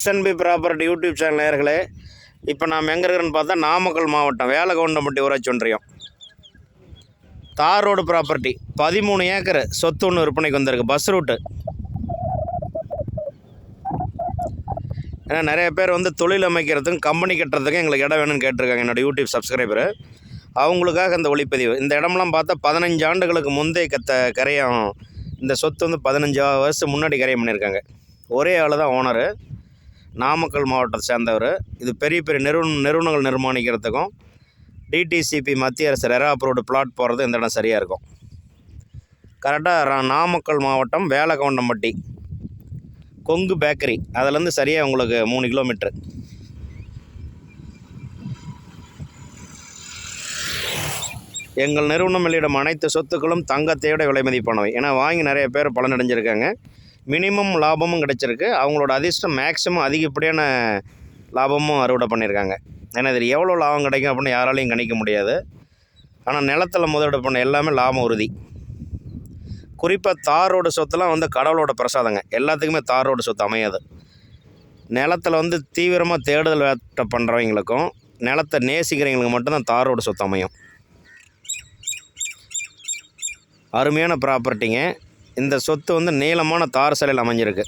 SNP property YouTube channel நேர்களே இப்போ நாம் எங்கே இருக்கிறேன்னு பார்த்தா நாமக்கல் மாவட்டம் வேலகவுண்டம்பட்டி ஊராட்சி ஒன்றியம் தார் ரோடு ப்ராப்பர்ட்டி பதிமூணு ஏக்கர் சொத்து ஒன்று விற்பனைக்கு வந்திருக்கு பஸ் ரூட்டு ஏன்னா நிறைய பேர் வந்து தொழில் அமைக்கிறதுக்கும் கம்பெனி கட்டுறதுக்கும் எங்களுக்கு இடம் வேணும்னு கேட்டிருக்காங்க என்னோடய யூடியூப் சப்ஸ்கிரைபரு அவங்களுக்காக இந்த ஒளிப்பதிவு. இந்த இடம்லாம் பார்த்தா பதினஞ்சு ஆண்டுகளுக்கு முந்தைய கத்த கரையம் இந்த சொத்து வந்து பதினஞ்சு வருஷம் முன்னாடி கரையம் பண்ணியிருக்காங்க. ஒரே ஆள் தான் ஓனரு நாமக்கல் மாவட்டத்தை சேர்ந்தவர். இது பெரிய பெரிய நிறுவன நிறுவனங்கள் நிர்மாணிக்கிறதுக்கும் டிடிசிபி மத்திய அரசு ரெரா அப்ரூவ்டு பிளாட் போகிறது இந்த இடம் சரியாக இருக்கும். கரெக்டாக நாமக்கல் மாவட்டம் வேலகவுண்டம்பட்டி கொங்கு பேக்கரி அதுலேருந்து சரியாக உங்களுக்கு மூணு கிலோமீட்ரு எங்கள் நிறுவனம் வெளியிடும் அனைத்து சொத்துக்களும் தங்கத்தையோட விலை மதிப்பானவை. ஏன்னா வாங்கி நிறைய பேர் பலனடைஞ்சிருக்காங்க. மினிமம் லாபமும் கிடச்சிருக்கு. அவங்களோட அதிர்ஷ்டம் மேக்ஸிமம் அதிகப்படியான லாபமும் அறுவடை பண்ணியிருக்காங்க. ஏன்னா இதில் எவ்வளோ லாபம் கிடைக்கும் அப்படின்னு யாராலையும் கணிக்க முடியாது. ஆனால் நிலத்தில் முதலீடு பண்ண எல்லாமே லாபம் உறுதி. குறிப்பாக தார் ரோடு சொத்துலாம் வந்து கடவுளோட பிரசாதங்க. எல்லாத்துக்குமே தார் ரோடு சொத்து அமையாது. நிலத்தில் வந்து தீவிரமாக தேடுதல் வேட்டை பண்ணுறவங்களுக்கும் நிலத்தை நேசிக்கிறவங்களுக்கு மட்டும்தான் தார் ரோடு சொத்து அமையும். அருமையான ப்ராப்பர்ட்டிங்க இந்த சொத்து வந்து நீளமான தார் சாலையில் அமைஞ்சிருக்கு.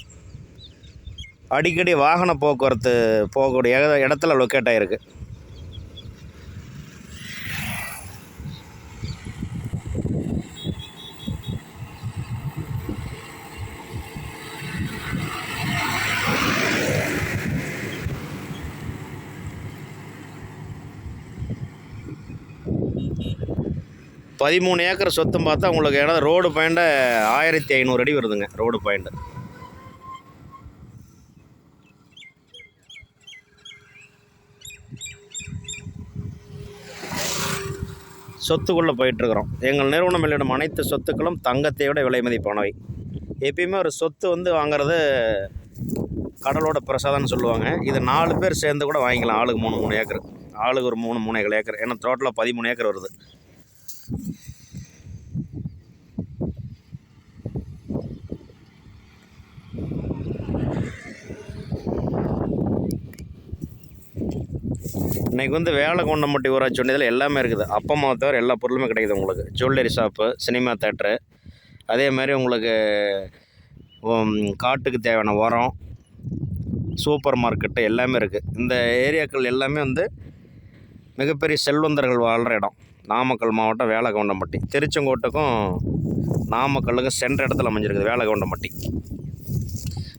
அடிக்கடி வாகன போக்குவரத்து போகக்கூடிய இடத்துல லொக்கேட் ஆகிருக்கு பதிமூணு ஏக்கர் சொத்தும் பார்த்தா உங்களுக்கு இடம் ரோடு பாயிண்ட ஆயிரத்தி ஐநூறு அடி வருதுங்க ரோடு பாயிண்ட் சொத்துக்குள்ளே போயிட்டுருக்குறோம். எங்கள் நிறுவனம் வெளியிடும் அனைத்து சொத்துக்களும் தங்கத்தை விட விலை மதிப்பானவை. எப்பயுமே ஒரு சொத்து வந்து வாங்குறது கடலோட பிரசாதம்னு சொல்லுவாங்க. இது நாலு பேர் சேர்ந்து கூட வாங்கிக்கலாம். ஆளுக்கு மூணு மூணு ஏக்கர். ஆளுக்கு ஒரு மூணு மூணு ஏக்கர். ஏன்னா டோட்டலாக பதிமூணு ஏக்கர் வருது. இன்றைக்கி வந்து வேலை கொண்டம்பட்டி ஊராட்சி ஒன்றியத்தில் எல்லாமே இருக்குது. அப்பமா தவிர எல்லா பொருளுமே கிடைக்குது உங்களுக்கு. ஜுவல்லரி ஷாப்பு சினிமா தேட்ரு அதே மாதிரி உங்களுக்கு காட்டுக்கு தேவையான உரம் சூப்பர் மார்க்கெட்டு எல்லாமே இருக்குது இந்த ஏரியாக்கள் எல்லாமே வந்து மிகப்பெரிய செல்வந்தர்கள் வாழ்கிற இடம். நாமக்கல் மாவட்டம் வேலகவுண்டம்பட்டி திருச்செங்கோட்டுக்கும் நாமக்கல்லுக்கும் சென்ற இடத்துல அமைஞ்சிருக்குது வேலகவுண்டம்பட்டி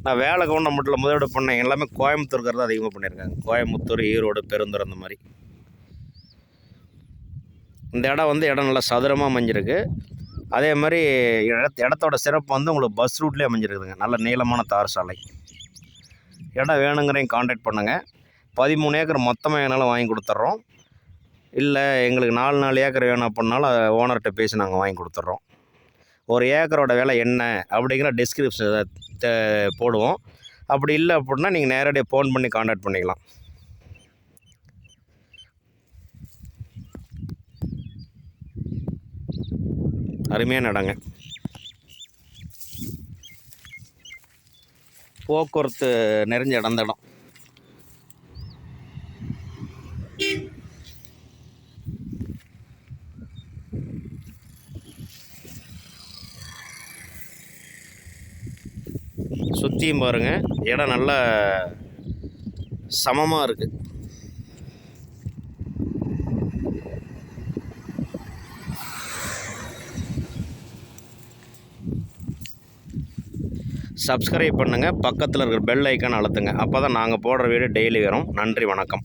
நான் வேலை கவர்மெண்டில் முதலீடு பண்ண எல்லாமே கோயம்புத்தூருக்கு தான் அதிகமாக பண்ணியிருக்காங்க. கோயம்புத்தூர் ஈரோடு பெருந்தூர் அந்த மாதிரி. இந்த இடம் வந்து இடம் நல்லா சதுரமாக அமைஞ்சிருக்கு. அதே மாதிரி இடத் இடத்தோட சிறப்பு வந்து உங்களுக்கு பஸ் ரூட்லேயே அமைஞ்சிருக்குதுங்க. நல்ல நீளமான தார் சாலை. இடம் வேணுங்கிறதையும் காண்டாக்ட் பண்ணுங்கள் பதிமூணு ஏக்கர் மொத்தமாக என்னால் வாங்கி கொடுத்துட்றோம் இல்லை எங்களுக்கு நாலு நாலு ஏக்கர் வேணும் அப்படின்னாலும் ஓனர்கிட்ட பேசி நாங்கள் வாங்கி கொடுத்துட்றோம் ஒரு ஏக்கரோட விலை என்ன அப்படிங்கிற டிஸ்கிரிப்ஷன் போடுவோம். அப்படி இல்லை அப்படின்னா நீங்கள் நேரடியாக ஃபோன் பண்ணி காண்டாக்ட் பண்ணிக்கலாம். அருமையான இடங்க. போக்குவரத்து நிறைஞ்ச இடம் இந்த இடம். சுற்றியும் பாருங்கள் இடம் நல்லா சமமாக இருக்குது சப்ஸ்கிரைப் பண்ணுங்கள் பக்கத்தில் இருக்கிற பெல் ஐக்கான் அழுத்துங்க. அப்போ தான் நாங்கள் போடுற வீடியோ டெய்லி வரும். நன்றி வணக்கம்.